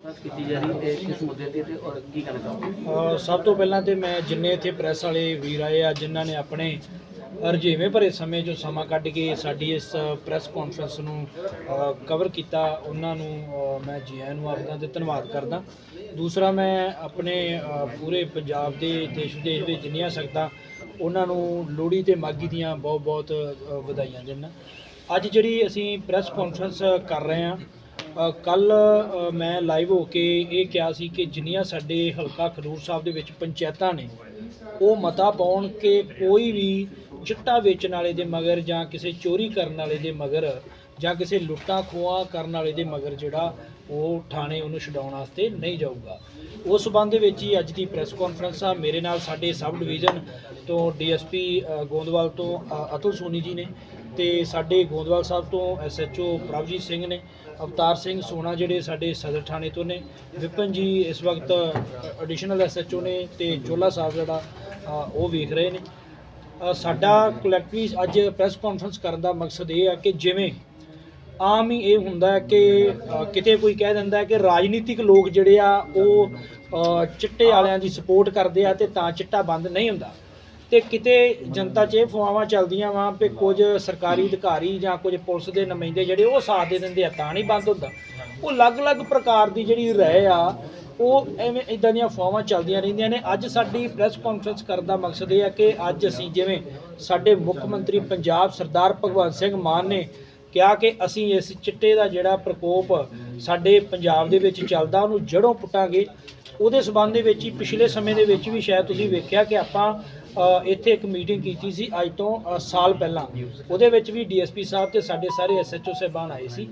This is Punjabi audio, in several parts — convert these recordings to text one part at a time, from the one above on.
ਕੀਤੀ ਜਾ ਰਹੀ ਹੈ ਕਿਸ ਮੁੱਦੇ ਤੇ ਤੇ ਔਰ ਕੀ ਕਹਿਣਾ ਚਾਹੋਗੇ ਸਭ ਤੋਂ ਪਹਿਲਾਂ ਤੇ ਮੈਂ ਜਿੰਨੇ ਇੱਥੇ ਪ੍ਰੈਸ ਵਾਲੇ ਵੀਰ ਆਏ ਆ, ਜਿਨ੍ਹਾਂ ਨੇ ਆਪਣੇ ਰਜੇਵੇਂ ਭਰੇ ਸਮੇਂ 'ਚੋਂ ਸਮਾਂ ਕੱਢ ਕੇ ਸਾਡੀ ਇਸ ਪ੍ਰੈਸ ਕਾਨਫਰੰਸ ਨੂੰ ਕਵਰ ਕੀਤਾ, ਉਹਨਾਂ ਨੂੰ ਮੈਂ ਜੀ ਆਇਆਂ ਨੂੰ ਆਪਦਾ ਤੇ ਧੰਨਵਾਦ ਕਰਦਾ। ਦੂਸਰਾ ਮੈਂ ਆਪਣੇ ਪੂਰੇ ਪੰਜਾਬ ਦੇ ਦੇਸ਼ ਵਿਦੇਸ਼ ਦੇ ਜਿੰਨੀਆਂ ਸਕਦਾ ਉਹਨਾਂ ਨੂੰ ਲੋਹੜੀ ਤੇ ਮਾਗੀ ਦੀਆਂ ਬਹੁਤ ਬਹੁਤ ਵਧਾਈਆਂ ਦਿੰਦਾ। ਅੱਜ ਜਿਹੜੀ ਅਸੀਂ ਪ੍ਰੈਸ ਕਾਨਫਰੰਸ ਕਰ ਰਹੇ ਹਾਂ ਕੱਲ ਮੈਂ ਲਾਈਵ ਹੋ ਕੇ ਇਹ ਕਿਹਾ ਸੀ ਕਿ ਜਿੰਨੀਆਂ ਸਾਡੇ ਹਲਕਾ ਖਡੂਰ ਸਾਹਿਬ ਦੇ ਵਿੱਚ ਪੰਚਾਇਤਾਂ ਨੇ, ਉਹ ਮਤਾ ਪਾਉਣ ਕਿ ਕੋਈ ਵੀ ਚਿੱਟਾ ਵੇਚਣ ਵਾਲੇ ਦੇ ਮਗਰ ਜਾਂ ਕਿਸੇ ਚੋਰੀ ਕਰਨ ਵਾਲੇ ਦੇ ਮਗਰ ਜਾਂ ਕਿਸੇ ਲੁੱਟਾਂ ਖੋਹਾਂ ਕਰਨ ਵਾਲੇ ਦੇ ਮਗਰ ਜਿਹੜਾ ਉਹ ਥਾਣੇ ਉਹਨੂੰ ਛਡਾਉਣ ਵਾਸਤੇ ਨਹੀਂ ਜਾਊਗਾ। ਉਸ ਸਬੰਧ ਦੇ ਵਿੱਚ ਹੀ ਅੱਜ ਦੀ ਪ੍ਰੈਸ ਕਾਨਫਰੰਸ ਆ। ਮੇਰੇ ਨਾਲ ਸਾਡੇ ਸਬ ਡਿਵੀਜ਼ਨ ਤੋਂ ਡੀਐਸਪੀ ਗੋਂਦਵਾਲ ਤੋਂ ਅਤੁਲ ਸੋਨੀ ਜੀ ਨੇ ਤੇ ਸਾਡੇ ਗੋਂਦਵਾਲ ਸਾਹਿਬ ਤੋਂ ਐਸਐਚਓ ਪ੍ਰਭਜੀਤ ਸਿੰਘ ਨੇ, ਅਵਤਾਰ ਸਿੰਘ ਸੋਨਾ ਜਿਹੜੇ ਸਾਡੇ ਸਦਰ ਥਾਣੇ ਤੋਂ ਨੇ, ਵਿਪਨ ਜੀ ਇਸ ਵਕਤ ਐਡੀਸ਼ਨਲ ਐਸਐਚਓ ਨੇ ਤੇ ਚੋਲਾ ਸਾਹਿਬ ਜਿਹੜਾ ਉਹ ਵੇਖ ਰਹੇ ਨੇ। ਸਾਡਾ ਕਲੈਕਟਿਵਲੀ ਅੱਜ ਪ੍ਰੈਸ ਕਾਨਫਰੰਸ ਕਰਨ ਦਾ ਮਕਸਦ ਇਹ ਹੈ ਕਿ ਜਿਵੇਂ ਆਮ ਹੀ ਇਹ ਹੁੰਦਾ ਕਿ ਕਿਤੇ ਕੋਈ ਕਹਿ ਦਿੰਦਾ ਕਿ ਰਾਜਨੀਤਿਕ ਲੋਕ ਜਿਹੜੇ ਆ, ਉਹ ਚਿੱਟੇ ਵਾਲਿਆਂ ਦੀ ਸਪੋਰਟ ਕਰਦੇ ਆ ਤੇ ਤਾਂ ਚਿੱਟਾ ਬੰਦ ਨਹੀਂ ਹੁੰਦਾ। ਤੇ ਕਿਤੇ ਜਨਤਾ 'ਚ ਇਹ ਫੁਆਵਾਂ ਚੱਲਦੀਆਂ ਵਾਂ ਕਿ ਕੁਝ ਸਰਕਾਰੀ ਅਧਿਕਾਰੀ ਜਾਂ ਕੁਝ ਪੁਲਿਸ ਦੇ ਨੁਮਾਇੰਦੇ ਜਿਹੜੇ ਉਹ ਸਾਥ ਦੇ ਦਿੰਦੇ ਆ, ਤਾਂ ਨਹੀਂ ਬੰਦ ਹੁੰਦਾ। ਉਹ ਅਲੱਗ-ਅਲੱਗ ਪ੍ਰਕਾਰ ਦੀ ਜਿਹੜੀ ਰਹਿ ਆ ਉਹ ਐਵੇਂ ਇਦਾਂ ਦੀਆਂ ਫਵਾਵਾਂ ਚੱਲਦੀਆਂ ਰਹਿੰਦੀਆਂ ਨੇ। ਅੱਜ ਸਾਡੀ ਪ੍ਰੈਸ ਕਾਨਫਰੰਸ ਕਰਨ ਦਾ ਮਕਸਦ ਇਹ ਹੈ ਕਿ ਅੱਜ ਅਸੀਂ ਜਿਵੇਂ ਸਾਡੇ ਮੁੱਖ ਮੰਤਰੀ ਪੰਜਾਬ ਸਰਦਾਰ ਭਗਵੰਤ ਸਿੰਘ ਮਾਨ ਨੇ ਕਿਹਾ ਕਿ ਅਸੀਂ ਇਸ ਚਿੱਟੇ ਦਾ ਜਿਹੜਾ ਪ੍ਰਕੋਪ ਸਾਡੇ ਪੰਜਾਬ ਦੇ ਵਿੱਚ ਚੱਲਦਾ, ਉਹਨੂੰ ਜੜੋਂ ਪੁੱਟਾਂਗੇ। ਉਹਦੇ ਸਬੰਧ ਦੇ ਵਿੱਚ ਹੀ ਪਿਛਲੇ ਸਮੇਂ ਦੇ ਵਿੱਚ ਵੀ ਸ਼ਾਇਦ ਤੁਸੀਂ ਵੇਖਿਆ ਕਿ ਆਪਾਂ ਇੱਥੇ ਇੱਕ ਮੀਟਿੰਗ ਕੀਤੀ ਸੀ ਅੱਜ ਤੋਂ ਸਾਲ ਪਹਿਲਾਂ। ਉਹਦੇ ਵਿੱਚ ਵੀ ਡੀਐਸਪੀ ਸਾਹਿਬ ਤੇ ਸਾਡੇ ਸਾਰੇ ਐਸਐਚਓ ਸਾਹਿਬਾਨ ਆਏ ਸੀ।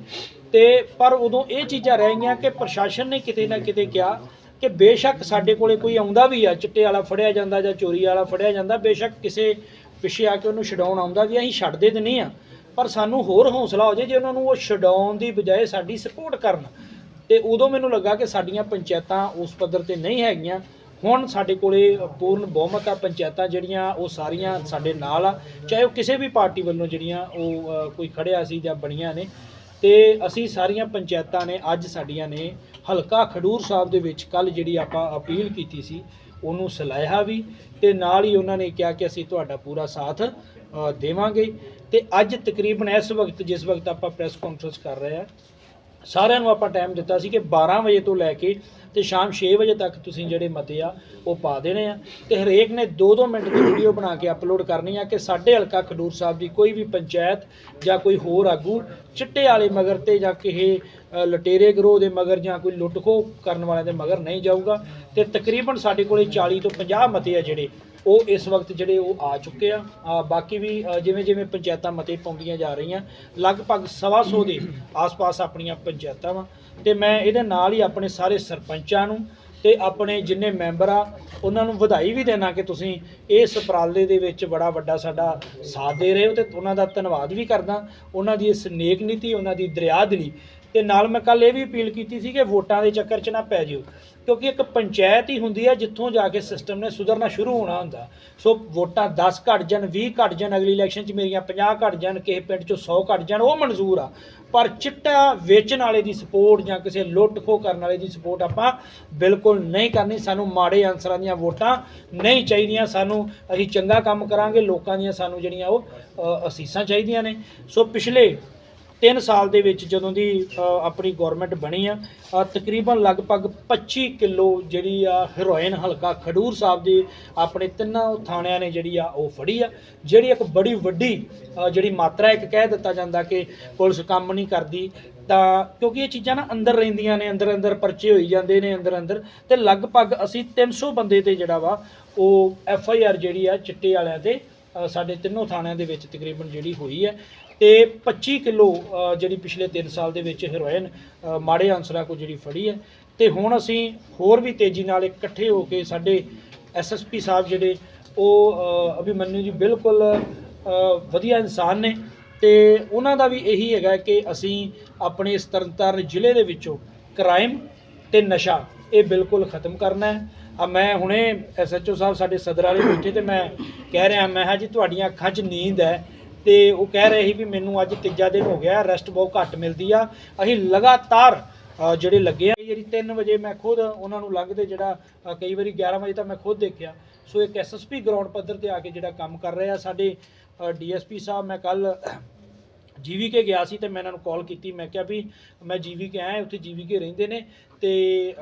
ਤੇ ਪਰ ਉਦੋਂ ਇਹ ਚੀਜ਼ਾਂ ਰਹਿ ਗਈਆਂ ਕਿ ਪ੍ਰਸ਼ਾਸਨ ਨੇ ਕਿਤੇ ਨਾ ਕਿਤੇ ਕਿਹਾ ਕਿ ਬੇਸ਼ੱਕ ਸਾਡੇ ਕੋਲੇ ਕੋਈ ਆਉਂਦਾ ਵੀ ਆ, ਚਿੱਟੇ ਵਾਲਾ ਫੜਿਆ ਜਾਂਦਾ ਜਾਂ ਚੋਰੀ ਵਾਲਾ ਫੜਿਆ ਜਾਂਦਾ, ਬੇਸ਼ੱਕ ਕਿਸੇ ਪਿੱਛੇ ਆ ਕੇ ਉਹਨੂੰ ਛਡਾਉਣ ਆਉਂਦਾ ਵੀ ਅਸੀਂ ਛੱਡਦੇ ਤੇ ਨਹੀਂ ਆ ਪਰ ਸਾਨੂੰ ਹੋਰ ਹੌਸਲਾ ਹੋ ਜੇ ਜੇ ਉਹਨਾਂ ਨੂੰ ਉਹ ਛਡਾਉਣ ਦੀ ਬਜਾਏ ਸਾਡੀ ਸਪੋਰਟ ਕਰਨ। ਤੇ ਉਦੋਂ ਮੈਨੂੰ ਲੱਗਾ ਕਿ ਸਾਡੀਆਂ ਪੰਚਾਇਤਾਂ ਉਸ ਪੱਧਰ ਤੇ ਨਹੀਂ ਹੈਗੀਆਂ। ਹੁਣ ਸਾਡੇ ਕੋਲੇ ਪੂਰਨ ਬਹੁਮਤ ਆ, ਪੰਚਾਇਤਾਂ ਜਿਹੜੀਆਂ ਉਹ ਸਾਰੀਆਂ ਸਾਡੇ ਨਾਲ ਆ। ਚਾਹੇ ਉਹ ਕਿਸੇ ਵੀ ਪਾਰਟੀ ਵੱਲੋਂ ਜਿਹੜੀਆਂ ਉਹ ਕੋਈ ਖੜਿਆ ਸੀ ਜਾਂ ਬਣੀਆਂ ਨੇ ਤੇ ਅਸੀਂ ਸਾਰੀਆਂ ਪੰਚਾਇਤਾਂ ਨੇ, ਅੱਜ ਸਾਡੀਆਂ ਨੇ ਹਲਕਾ ਖਡੂਰ ਸਾਹਿਬ ਦੇ ਵਿੱਚ ਕੱਲ ਜਿਹੜੀ ਆਪਾਂ ਅਪੀਲ ਕੀਤੀ ਸੀ, ਉਹਨੂੰ ਸਲਾਹਿਆ ਵੀ ਤੇ ਨਾਲ ਹੀ ਉਹਨਾਂ ਨੇ ਕਿਹਾ ਕਿ ਅਸੀਂ ਤੁਹਾਡਾ ਪੂਰਾ ਸਾਥ ਦੇਵਾਂਗੇ ਤੇ ਅੱਜ ਤਕਰੀਬਨ ਇਸ ਵਕਤ, ਜਿਸ ਵਕਤ ਆਪਾਂ ਪ੍ਰੈਸ ਕਾਨਫਰੰਸ ਕਰ ਰਹੇ ਆ ਸਾਰਿਆਂ ਨੂੰ ਆਪਾਂ ਟਾਈਮ ਦਿੱਤਾ ਸੀ ਕਿ 12 ਵਜੇ ਤੋਂ ਲੈ ਕੇ ਤੇ ਸ਼ਾਮ 6 ਵਜੇ ਤੱਕ ਤੁਸੀਂ ਜਿਹੜੇ ਮਤੇ ਆ, ਉਹ ਪਾ ਦੇਣੇ ਆ। ਤੇ ਹਰੇਕ ਨੇ 2-2 ਮਿੰਟ ਦੀ ਵੀਡੀਓ ਬਣਾ ਕੇ ਅਪਲੋਡ ਕਰਨੀ ਆ ਕਿ ਸਾਡੇ ਹਲਕਾ ਖਡੂਰ ਸਾਹਿਬ ਦੀ ਕੋਈ ਵੀ ਪੰਚਾਇਤ ਜਾਂ ਕੋਈ ਹੋਰ ਆਗੂ ਚਿੱਟੇ ਵਾਲੇ ਮਗਰ ਤੇ ਜਾਂ ਕਿਸੇ ਲਟੇਰੇ ਗਰੋਹ ਦੇ ਮਗਰ ਜਾਂ ਕੋਈ ਲੁੱਟਖੋ ਕਰਨ ਵਾਲਿਆਂ ਦੇ ਮਗਰ ਨਹੀਂ ਜਾਊਗਾ। ਤੇ ਤਕਰੀਬਨ ਸਾਡੇ ਕੋਲੇ 40 ਤੋਂ 50 ਮਤੇ ਆ ਜਿਹੜੇ, ਉਹ ਇਸ ਵਕਤ ਜਿਹੜੇ ਉਹ ਆ ਚੁੱਕੇ ਆ। ਬਾਕੀ ਵੀ ਜਿਵੇਂ ਜਿਵੇਂ ਪੰਚਾਇਤਾਂ ਮਤੇ ਪਾਉਂਦੀਆਂ ਜਾ ਰਹੀਆਂ, ਲਗਭਗ ਸਵਾ ਸੌ ਦੇ ਆਸ-ਪਾਸ ਆਪਣੀਆਂ ਪੰਚਾਇਤਾਂ ਵਾ। ਤੇ ਮੈਂ ਇਹਦੇ ਨਾਲ ਹੀ ਆਪਣੇ ਸਾਰੇ ਸਰਪੰਚਾਂ ਨੂੰ ਤੇ ਆਪਣੇ ਜਿੰਨੇ ਮੈਂਬਰ ਆ, ਉਹਨਾਂ ਨੂੰ ਵਧਾਈ ਵੀ ਦੇਣਾ ਕਿ ਤੁਸੀਂ ਇਸ ਉਪਰਾਲੇ ਦੇ ਵਿੱਚ ਬੜਾ ਵੱਡਾ ਸਾਡਾ ਸਾਥ ਦੇ ਰਹੇ ਹੋ ਤੇ ਉਹਨਾਂ ਦਾ ਧੰਨਵਾਦ ਵੀ ਕਰਦਾ। ਉਹਨਾਂ ਦੀ ਇਸ ਨੇਕ ਨੀਤੀ, ਉਹਨਾਂ ਦੀ ਦਰਿਆ ਦਿਲੀ ਤੇ ਨਾਲ ਮੈਂ ਕੱਲ ਇਹ ਵੀ ਅਪੀਲ ਕੀਤੀ ਸੀ ਕਿ ਵੋਟਾਂ ਦੇ ਚੱਕਰ 'ਚ ਨਾ ਪੈ ਜਿਓ, ਕਿਉਂਕਿ ਇੱਕ ਪੰਚਾਇਤ ਹੀ ਹੁੰਦੀ ਹੈ ਜਿੱਥੋਂ ਜਾ ਕੇ ਸਿਸਟਮ ਨੇ ਸੁਧਰਨਾ ਸ਼ੁਰੂ ਹੋਣਾ ਹੁੰਦਾ। ਸੋ ਵੋਟਾਂ 10 ਘਟ ਜਾਣ 20 ਘਟ ਜਾਣ, ਅਗਲੀ ਇਲੈਕਸ਼ਨ 'ਚ ਮੇਰੀਆਂ 50 ਘਟ ਜਾਣ, ਕਿਸੇ ਪਿੰਡ 'ਚੋਂ 100 ਘਟ ਜਾਣ, ਉਹ ਮਨਜ਼ੂਰ ਆ। ਪਰ ਚਿੱਟਾ ਵੇਚਣ ਵਾਲੇ ਦੀ ਸਪੋਰਟ ਜਾਂ ਕਿਸੇ ਲੁੱਟ ਖੋਹ ਕਰਨ ਵਾਲੇ ਦੀ ਸਪੋਰਟ ਆਪਾਂ ਬਿਲਕੁਲ ਨਹੀਂ ਕਰਨੀ। ਸਾਨੂੰ ਮਾੜੇ ਅਨਸਰਾਂ ਦੀਆਂ ਵੋਟਾਂ ਨਹੀਂ ਚਾਹੀਦੀਆਂ। ਸਾਨੂੰ ਅਸੀਂ ਚੰਗਾ ਕੰਮ ਕਰਾਂਗੇ, ਲੋਕਾਂ ਦੀਆਂ ਸਾਨੂੰ ਜਿਹੜੀਆਂ ਉਹ ਅਸੀਸਾਂ ਚਾਹੀਦੀਆਂ ਨੇ। ਸੋ ਪਿਛਲੇ 3 ਸਾਲ ਦੇ ਵਿੱਚ ਜਦੋਂ ਦੀ ਆਪਣੀ ਗਵਰਨਮੈਂਟ ਬਣੀ ਆ ਤਕਰੀਬਨ ਲਗਭਗ 25 ਕਿਲੋ ਜਿਹੜੀ ਆ ਹੈਰੋਇਨ ਹਲਕਾ ਖਡੂਰ ਸਾਹਿਬ ਦੇ ਆਪਣੇ ਤਿੰਨਾਂ ਥਾਣਿਆਂ ਨੇ ਜਿਹੜੀ ਆ ਉਹ ਫੜੀ ਆ, ਜਿਹੜੀ ਇੱਕ ਬੜੀ ਵੱਡੀ ਜਿਹੜੀ ਮਾਤਰਾ ਇੱਕ ਕਹਿ ਦਿੱਤਾ ਜਾਂਦਾ ਕਿ ਪੁਲਿਸ ਕੰਮ ਨਹੀਂ ਕਰਦੀ, ਤਾਂ ਕਿਉਂਕਿ ਇਹ ਚੀਜ਼ਾਂ ਨਾ ਅੰਦਰ ਰਹਿੰਦੀਆਂ ਨੇ, ਅੰਦਰ ਅੰਦਰ ਪਰਚੇ ਹੋਈ ਜਾਂਦੇ ਨੇ, ਅੰਦਰ ਅੰਦਰ, ਤੇ ਲਗਭਗ ਅਸੀਂ 300 ਬੰਦੇ ਤੇ ਜਿਹੜਾ ਵਾ, ਉਹ ਐਫ ਆਈ ਆਰ ਜਿਹੜੀ ਆ ਚਿੱਟੇ ਵਾਲਿਆਂ ਤੇ ਸਾਡੇ ਤਿੰਨੋਂ ਥਾਣਿਆਂ ਦੇ ਵਿੱਚ ਤਕਰੀਬਨ ਜਿਹੜੀ ਹੋਈ ਹੈ ਤੇ 25 ਕਿਲੋ ਜਿਹੜੀ ਪਿਛਲੇ 3 ਸਾਲ ਦੇ ਵਿੱਚ ਹੈਰੋਇਨ ਮਾੜੇ ਅਨਸਰਾਂ ਕੋ ਜਿਹੜੀ ਫੜੀ ਹੈ। ਤੇ ਹੁਣ ਅਸੀਂ ਹੋਰ ਵੀ ਤੇਜ਼ੀ ਨਾਲ ਇਕੱਠੇ ਹੋ ਕੇ ਸਾਡੇ ਐਸਐਸਪੀ ਸਾਹਿਬ ਜਿਹੜੇ ਉਹ ਅ, ਅਭਿਮਨਿਊ ਜੀ ਬਿਲਕੁਲ ਵਧੀਆ ਇਨਸਾਨ ਨੇ। ਤੇ ਉਹਨਾਂ ਦਾ ਵੀ ਇਹੀ ਹੈਗਾ ਕਿ ਅਸੀਂ ਆਪਣੇ ਇਸ ਤਰਨਤਾਰਨ ਜ਼ਿਲ੍ਹੇ ਦੇ ਵਿੱਚੋਂ ਕ੍ਰਾਈਮ ਤੇ ਨਸ਼ਾ ਇਹ ਬਿਲਕੁਲ ਖਤਮ ਕਰਨਾ ਹੈ। ਆ ਮੈਂ ਹੁਣੇ ਐਸਐਚਓ ਸਾਹਿਬ ਸਾਡੇ ਸਦਰ ਵਾਲੇ ਬੈਠੇ ਤੇ ਮੈਂ ਕਹਿ ਰਿਹਾ ਮੈਂ ਹਾਂ ਜੀ ਤੁਹਾਡੀਆਂ ਅੱਖਾਂ 'ਚ ਨੀਂਦ ਹੈ। ਤੇ ਉਹ ਕਹਿ ਰਹੇ ਸੀ ਵੀ ਮੈਨੂੰ ਅੱਜ ਤੀਜਾ ਦਿਨ ਹੋ ਗਿਆ ਰੈਸਟ ਬਹੁਤ ਘੱਟ ਮਿਲਦੀ ਆ। ਅਸੀਂ ਲਗਾਤਾਰ ਜਿਹੜੇ ਲੱਗੇ ਆ ਜਿਹੜੀ 3 ਵਜੇ ਮੈਂ ਖੁਦ ਉਹਨਾਂ ਨੂੰ ਲੰਘਦੇ ਜਿਹੜਾ ਕਈ ਵਾਰੀ 11 ਵਜੇ ਤਾਂ ਮੈਂ ਖੁਦ ਦੇਖਿਆ। ਸੋ ਇੱਕ ਐਸਐਸਪੀ ਗਰਾਊਂਡ ਪੱਧਰ ਤੇ ਆ ਕੇ ਜਿਹੜਾ ਕੰਮ ਕਰ ਰਹੇ ਆ ਸਾਡੇ ਡੀਐਸਪੀ ਸਾਹਿਬ, ਮੈਂ ਕੱਲ ਜੀਵੀਕੇ ਗਿਆ ਸੀ ਤੇ ਮੈਂ ਇਹਨਾਂ ਨੂੰ ਕਾਲ ਕੀਤੀ। ਮੈਂ ਕਿਹਾ ਵੀ ਮੈਂ ਜੀਵੀਕੇ ਆਇਆ, ਉੱਥੇ ਜੀਵੀਕੇ ਰਹਿੰਦੇ ਨੇ ਤੇ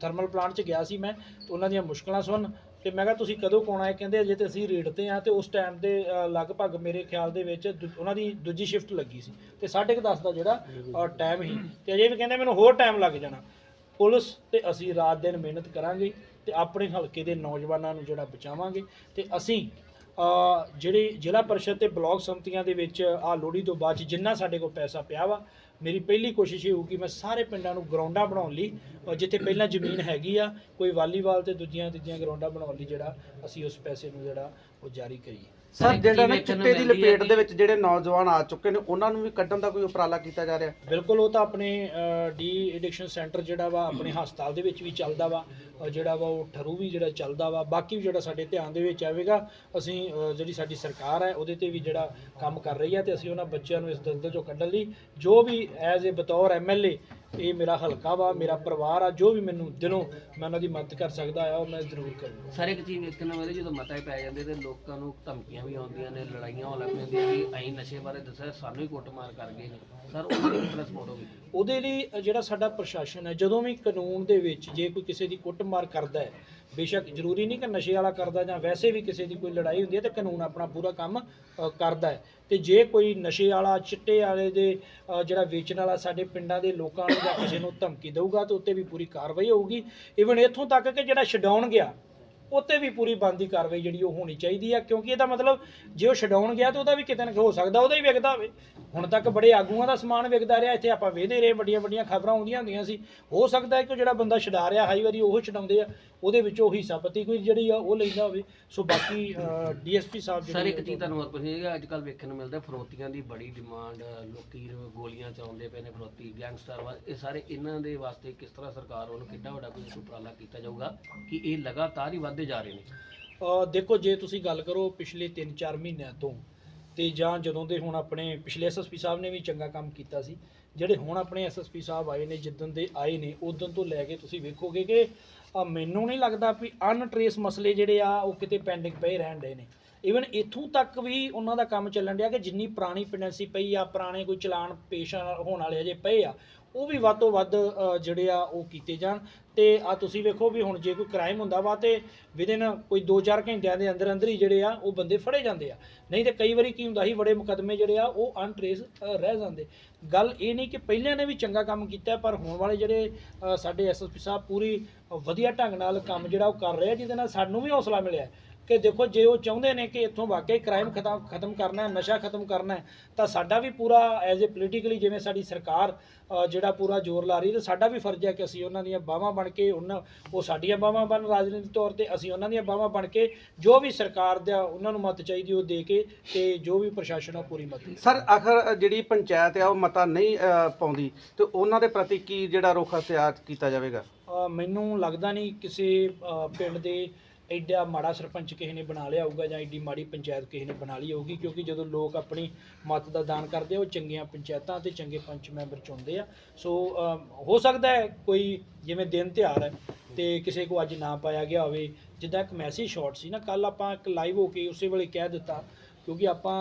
ਥਰਮਲ ਪਲਾਂਟ 'ਚ ਗਿਆ ਸੀ ਮੈਂ। ਉਹਨਾਂ ਦੀਆਂ ਮੁਸ਼ਕਲਾਂ ਸੁਣ ਤੇ ਮੈਂ ਕਿਹਾ ਤੁਸੀਂ ਕਦੋਂ ਕੋਣ ਹੈ ਕਹਿੰਦੇ ਅਜੇ ਤੇ ਅਸੀਂ ਰੇਡ ਤੇ ਆ ਤੇ ਉਸ ਟਾਈਮ ਦੇ ਲਗਭਗ ਮੇਰੇ ਖਿਆਲ ਦੇ ਵਿੱਚ ਦੂ- ਉਹਨਾਂ ਦੀ ਦੂਜੀ ਸ਼ਿਫਟ ਲੱਗੀ ਸੀ। ਤੇ 10:30 ਦਾ ਜਿਹੜਾ ਟਾਈਮ ਸੀ। ਤੇ ਅਜੇ ਵੀ ਕਹਿੰਦੇ ਮੈਨੂੰ ਹੋਰ ਟਾਈਮ ਲੱਗ ਜਾਣਾ। ਪੁਲਿਸ ਤੇ ਅਸੀਂ ਰਾਤ ਦਿਨ ਮਿਹਨਤ ਕਰਾਂਗੇ ਤੇ ਆਪਣੇ ਹਲਕੇ ਦੇ ਨੌਜਵਾਨਾਂ ਨੂੰ ਜਿਹੜਾ ਬਚਾਵਾਂਗੇ। ਤੇ ਅਸੀਂ ਅ, ਜਿਹੜੀ ਜ਼ਿਲ੍ਹਾ ਪਰਿਸ਼ਦ ਤੇ ਬਲਾਕ ਸੰਮਤੀਆਂ ਦੇ ਵਿੱਚ ਆ ਲੋਹੜੀ ਤੋਂ ਬਾਅਦ 'ਚ ਜਿੰਨਾ ਸਾਡੇ ਕੋਲ ਪੈਸਾ ਪਿਆ ਵਾ ਮੇਰੀ ਪਹਿਲੀ ਕੋਸ਼ਿਸ਼ ਇਹ ਹੋਊਗੀ ਮੈਂ ਸਾਰੇ ਪਿੰਡਾਂ ਨੂੰ ਗਰਾਊਂਡਾਂ ਬਣਾਉਣ ਲਈ ਅ, ਜਿੱਥੇ ਪਹਿਲਾਂ ਜ਼ਮੀਨ ਹੈਗੀ ਆ ਕੋਈ ਵਾਲੀਬਾਲ ਤੇ ਦੂਜੀਆਂ ਤੀਜੀਆਂ ਗਰਾਊਂਡਾਂ ਬਣਾਉਣ ਲਈ ਜਿਹੜਾ ਅਸੀਂ ਉਸ ਪੈਸੇ ਨੂੰ ਜਿਹੜਾ ਉਹ ਜਾਰੀ ਕਰੀਏ। ਸਰ ਜਿਹੜਾ ਨਾ ਚਿੱਟੇ ਦੀ ਲਪੇਟ ਦੇ ਵਿੱਚ ਜਿਹੜੇ ਨੌਜਵਾਨ ਆ ਚੁੱਕੇ ਨੇ ਉਹਨਾਂ ਨੂੰ ਵੀ ਕੱਢਣ ਦਾ ਕੋਈ ਉਪਰਾਲਾ ਕੀਤਾ ਜਾ ਰਿਹਾ? ਬਿਲਕੁਲ ਉਹ ਤਾਂ ਆਪਣੇ ਡੀ ਐਡਿਕਸ਼ਨ ਸੈਂਟਰ ਜਿਹੜਾ ਵਾ ਆਪਣੇ ਹਸਪਤਾਲ ਦੇ ਵਿੱਚ ਵੀ ਚੱਲਦਾ ਵਾ ਅ, ਜਿਹੜਾ ਵਾ ਉਹ ਠਰੂ ਵੀ ਜਿਹੜਾ ਚੱਲਦਾ ਵਾ। ਬਾਕੀ ਵੀ ਜਿਹੜਾ ਸਾਡੇ ਧਿਆਨ ਦੇ ਵਿੱਚ ਆਵੇਗਾ ਅਸੀਂ ਅ, ਜਿਹੜੀ ਸਾਡੀ ਸਰਕਾਰ ਹੈ ਉਹਦੇ ਤੇ ਵੀ ਜਿਹੜਾ ਕੰਮ ਕਰ ਰਹੀ ਹੈ ਤੇ ਅਸੀਂ ਉਹਨਾਂ ਬੱਚਿਆਂ ਨੂੰ ਇਸ ਦਲਦਲ ਚੋਂ ਕੱਢਣ ਲਈ ਜੋ ਵੀ ਐਜ਼ ਏ ਬਤੌਰ ਐਮਐਲਏ ਇਹ ਮੇਰਾ ਹਲਕਾ ਵਾ ਮੇਰਾ ਪਰਿਵਾਰ ਆ ਜੋ ਵੀ ਮੈਨੂੰ ਦਿਲੋਂ ਮੈਂ ਉਹਨਾਂ ਦੀ ਮਦਦ ਕਰ ਸਕਦਾ ਆ ਉਹ ਮੈਂ ਜ਼ਰੂਰ ਕਰੂੰਗਾ। ਸਾਰੇ ਇੱਕ ਚੀਜ਼ ਵੇਖਣ ਨੂੰ ਮਿਲਦੀ ਜਦੋਂ ਮਤਾ ਹੀ ਪੈ ਜਾਂਦੇ ਤੇ ਲੋਕਾਂ ਨੂੰ ਧਮਕੀਆਂ ਵੀ ਆਉਂਦੀਆਂ ਨੇ ਲੜਾਈਆਂ ਹੋਣ ਲੱਗ ਪੈਂਦੀਆਂ ਵੀ ਅਸੀਂ ਨਸ਼ੇ ਬਾਰੇ ਦੱਸਿਆ ਸਾਨੂੰ ਹੀ ਕੁੱਟਮਾਰ ਕਰ ਗਏ ਨੇ। ਸਰ ਉਹਦੀ ਤਰ੍ਹਾਂ ਸਪੋਰਟ ਹੋਵੇ ਉਹਦੇ ਲਈ ਜਿਹੜਾ ਸਾਡਾ ਪ੍ਰਸ਼ਾਸਨ ਹੈ ਜਦੋਂ ਵੀ ਕਾਨੂੰਨ ਦੇ ਵਿੱਚ ਜੇ ਕੋਈ ਕਿਸੇ ਦੀ ਕੁੱਟਮਾਰ ਕਰਦਾ ਹੈ ਬੇਸ਼ੱਕ ਜ਼ਰੂਰੀ ਨਹੀਂ ਕਿ ਨਸ਼ੇ ਵਾਲਾ ਕਰਦਾ ਜਾਂ ਵੈਸੇ ਵੀ ਕਿਸੇ ਦੀ ਕੋਈ ਲੜਾਈ ਹੁੰਦੀ ਹੈ ਤੇ ਕਾਨੂੰਨ ਆਪਣਾ ਪੂਰਾ ਕੰਮ ਕਰਦਾ ਹੈ। ਤੇ ਜੇ ਕੋਈ ਨਸ਼ੇ ਵਾਲਾ, ਚਿੱਟੇ ਵਾਲੇ ਦੇ ਜਿਹੜਾ ਵੇਚਣ ਵਾਲਾ ਸਾਡੇ ਪਿੰਡਾਂ ਦੇ ਲੋਕਾਂ ਨੂੰ ਜਾਂ ਕਿਸੇ ਨੂੰ ਧਮਕੀ ਦੇਊਗਾ ਤੇ ਉੱਤੇ ਵੀ ਪੂਰੀ ਕਾਰਵਾਈ ਹੋਊਗੀ। ਇਵਨ ਇੱਥੋਂ ਤੱਕ ਕਿ ਜਿਹੜਾ ਛਡਾਉਣ ਗਿਆ, ਉੱਤੇ ਵੀ ਪੂਰੀ ਬੰਦੀ ਕਾਰਵਾਈ ਜਿਹੜੀ ਉਹ ਹੋਣੀ ਚਾਹੀਦੀ ਆ ਕਿਉਂਕਿ ਇਹਦਾ ਮਤਲਬ ਜੇ ਉਹ ਛਡਾਉਣ ਗਿਆ ਤਾਂ ਉਹਦਾ ਵੀ ਕਿਤੇ ਨਾ ਕਿਤੇ ਹੋ ਸਕਦਾ, ਉਹਦਾ ਹੀ ਵਿਕਦਾ ਹੋਵੇ। ਹੁਣ ਤੱਕ ਬੜੇ ਆਗੂਆਂ ਦਾ ਸਮਾਨ ਵਿਕਦਾ ਰਿਹਾ, ਇੱਥੇ ਆਪਾਂ ਵੇਖਦੇ ਰਹੇ ਵੱਡੀਆਂ ਵੱਡੀਆਂ ਖਬਰਾਂ ਆਉਂਦੀਆਂ ਹੁੰਦੀਆਂ ਸੀ। ਹੋ ਸਕਦਾ ਹੈ ਕਿ ਜਿਹੜਾ ਬੰਦਾ ਛਡਾ ਰਿਹਾ ਹਾਈ ਵਾਰੀ ਉਹ ਛਡਾਉਂਦੇ ਆ। ਉਹਦੇ ਵਿੱਚੋਂ ਹਿੱਸਾ ਪਤੀ ਕੋਈ ਜਿਹੜੀ ਆ ਉਹ ਲੈਂਦਾ ਹੋਵੇ ਸੋ ਬਾਕੀ ਡੀਐਸਪੀ ਸਾਹਿਬ ਸਰ ਇੱਕ ਚੀਜ਼ ਤੁਹਾਨੂੰ ਹੋਰ ਪੁੱਛਣੀ ਅੱਜ ਕੱਲ ਵੇਖਣ ਨੂੰ ਮਿਲਦਾ ਫਰੋਤੀਆਂ ਦੀ ਬੜੀ ਡਿਮਾਂਡ ਲੋਕੀ ਗੋਲੀਆਂ ਚਲਾਉਂਦੇ ਪਏ ਨੇ ਫਰੋਤੀ ਗੈਂਗਸਟਰ ਵਾ ਇਹ ਸਾਰੇ ਇਹਨਾਂ ਦੇ ਵਾਸਤੇ ਕਿਸ ਤਰ੍ਹਾਂ ਸਰਕਾਰ ਵੱਲੋਂ ਕਿੱਡਾ ਵੱਡਾ ਕੋਈ ਉਪਰਾਲਾ ਕੀਤਾ ਜਾਊਗਾ ਕਿ ਇਹ ਲਗਾਤਾਰ ਹੀ ਵੱਧਦੇ ਜਾ ਰਹੇ ਨੇ? ਅ, ਦੇਖੋ ਜੇ ਤੁਸੀਂ ਗੱਲ ਕਰੋ ਪਿਛਲੇ 3-4 ਮਹੀਨਿਆਂ ਤੋਂ ਤੇ ਜਾਂ ਜਦੋਂ ਦੇ ਹੁਣ ਆਪਣੇ ਪਿਛਲੇ ਐਸਐਸਪੀ ਸਾਹਿਬ ਨੇ ਵੀ ਚੰਗਾ ਕੰਮ ਕੀਤਾ ਸੀ ਜਿਹੜੇ ਹੁਣ ਆਪਣੇ ਐਸਐਸਪੀ ਸਾਹਿਬ ਆਏ ਨੇ, ਜਿੱਦਣ ਦੇ ਆਏ ਨੇ ਉਦੋਂ ਤੋਂ ਲੈ ਕੇ ਤੁਸੀਂ ਵੇਖੋਗੇ ਕਿ ਮੈਨੂੰ ਨਹੀਂ ਲੱਗਦਾ ਵੀ ਅਨਟ੍ਰੇਸ ਮਸਲੇ ਜਿਹੜੇ ਆ, ਉਹ ਕਿਤੇ ਪੈਂਡਿੰਗ ਪਏ ਰਹਿਣ ਦੇ ਨੇ। ਇਵਨ ਇਥੋਂ ਤੱਕ ਵੀ ਉਹਨਾਂ ਦਾ ਕੰਮ ਚੱਲਣ ਡਿਆ ਕਿ ਜਿੰਨੀ ਪੁਰਾਣੀ ਪੈਂਡੈਂਸੀ ਪਈ ਆ ਪੁਰਾਣੇ ਕੋਈ ਚਲਾਨ ਪੇਸ਼ ਹੋਣ ਵਾਲੇ ਅਜੇ ਪਏ ਆ ਉਹ ਵੀ ਵੱਧ ਤੋਂ ਵੱਧ ਜਿਹੜੇ ਆ ਉਹ ਕੀਤੇ ਜਾਣ। ਤੇ ਆ ਤੁਸੀਂ ਵੇਖੋ ਵੀ ਹੁਣ ਜੇ ਕੋਈ ਕ੍ਰਾਈਮ ਹੁੰਦਾ ਵਾ ਤੇ ਵਿਦਿਨ ਕੋਈ 2-4 ਘੰਟਿਆਂ ਦੇ ਅੰਦਰ ਅੰਦਰ ਹੀ ਜਿਹੜੇ ਆ ਉਹ ਬੰਦੇ ਫੜੇ ਜਾਂਦੇ ਆ। ਨਹੀਂ ਤੇ ਕਈ ਵਾਰੀ ਕੀ ਹੁੰਦਾ ਸੀ ਬੜੇ ਮੁਕੱਦਮੇ ਜਿਹੜੇ ਆ ਉਹ ਅਨਟ੍ਰੇਸ ਰਹਿ ਜਾਂਦੇ। ਗੱਲ ਇਹ ਨਹੀਂ ਕਿ ਪਹਿਲਿਆਂ ਨੇ ਵੀ ਚੰਗਾ ਕੰਮ ਕੀਤਾ ਪਰ ਹੁਣ ਵਾਲੇ ਜਿਹੜੇ ਅ, ਸਾਡੇ ਐਸਐਸਪੀ ਸਾਹਿਬ ਪੂਰੀ ਵਧੀਆ ਢੰਗ ਨਾਲ ਕੰਮ ਜਿਹੜਾ ਉਹ ਕਰ ਰਹੇ ਆ ਜਿਹਦੇ ਨਾਲ ਸਾਨੂੰ ਵੀ ਹੌਸਲਾ ਮਿਲਿਆ। ਕਿ ਦੇਖੋ ਜੇ ਉਹ ਚਾਹੁੰਦੇ ਨੇ ਕਿ ਇੱਥੋਂ ਵਾਕਈ ਕ੍ਰਾਈਮ ਖਤਮ ਖਤਮ ਕਰਨਾ ਹੈ ਨਸ਼ਾ ਖਤਮ ਕਰਨਾ ਹੈ ਤਾਂ ਸਾਡਾ ਵੀ ਪੂਰਾ ਐਜ਼ ਅ ਪੋਲੀਟੀਕਲੀ ਜਿਵੇਂ ਸਾਡੀ ਸਰਕਾਰ ਜਿਹੜਾ ਪੂਰਾ ਜ਼ੋਰ ਲਾ ਰਹੀ ਹੈ ਤੇ ਸਾਡਾ ਵੀ ਫਰਜ਼ ਹੈ ਕਿ ਅਸੀਂ ਉਹਨਾਂ ਦੀਆਂ ਬਾਹਾਂ ਬਣ ਕੇ ਉਹਨਾਂ ਉਹ ਸਾਡੀਆਂ ਬਾਹਾਂ ਬਣ ਰਾਜਨੀਤਿਕ ਤੌਰ ਤੇ ਅਸੀਂ ਉਹਨਾਂ ਦੀਆਂ ਬਾਹਾਂ ਬਣ ਕੇ ਜੋ ਵੀ ਸਰਕਾਰ ਦਾ ਉਹਨਾਂ ਨੂੰ ਮਤ ਚਾਹੀਦੀ ਉਹ ਦੇ ਕੇ ਤੇ ਜੋ ਵੀ ਪ੍ਰਸ਼ਾਸਨ ਆ ਪੂਰੀ ਮਤ ਦੇ ਸਰ ਆਖਰ ਜਿਹੜੀ ਪੰਚਾਇਤ ਆ ਉਹ ਮਤਾ ਨਹੀਂ ਪਾਉਂਦੀ ਤੇ ਉਹਨਾਂ ਦੇ ਪ੍ਰਤੀ ਕੀ ਜਿਹੜਾ ਰੁਖ ਅਖਤਿਆਰ ਕੀਤਾ ਜਾਵੇਗਾ? ਮੈਨੂੰ ਲੱਗਦਾ ਨਹੀਂ ਕਿਸੇ ਪਿੰਡ ਦੇ ਐਡਾ ਮਾੜਾ ਸਰਪੰਚ ਕਿਸੇ ਨੇ ਬਣਾ ਲਿਆ ਹੋਊਗਾ ਜਾਂ ਐਡੀ ਮਾੜੀ ਪੰਚਾਇਤ ਕਿਸੇ ਨੇ ਬਣਾ ਲਈ ਹੋਊਗੀ, ਕਿਉਂਕਿ ਜਦੋਂ ਲੋਕ ਆਪਣੀ ਮਤ ਦਾ ਦਾਨ ਕਰਦੇ ਆ, ਉਹ ਚੰਗੀਆਂ ਪੰਚਾਇਤਾਂ ਤੇ ਚੰਗੇ ਪੰਚ ਮੈਂਬਰ ਚੁਣਦੇ ਆ। ਸੋ ਹੋ ਸਕਦਾ ਹੈ ਕੋਈ ਜਿਵੇਂ ਦਿਨ ਤਿਉਹਾਰ ਹੈ ਤੇ ਕਿਸੇ ਕੋ ਅੱਜ ਨਾ ਪਾਇਆ ਗਿਆ ਹੋਵੇ, ਜਿੱਦਾਂ ਇੱਕ ਮੈਸੇਜ ਸ਼ਾਰਟ ਸੀ ਨਾ ਕੱਲ ਆਪਾਂ ਇੱਕ ਲਾਈਵ ਹੋ ਕੇ ਉਸੇ ਵੇਲੇ ਕਹਿ ਦਿੱਤਾ ਕਿਉਂਕਿ ਆਪਾਂ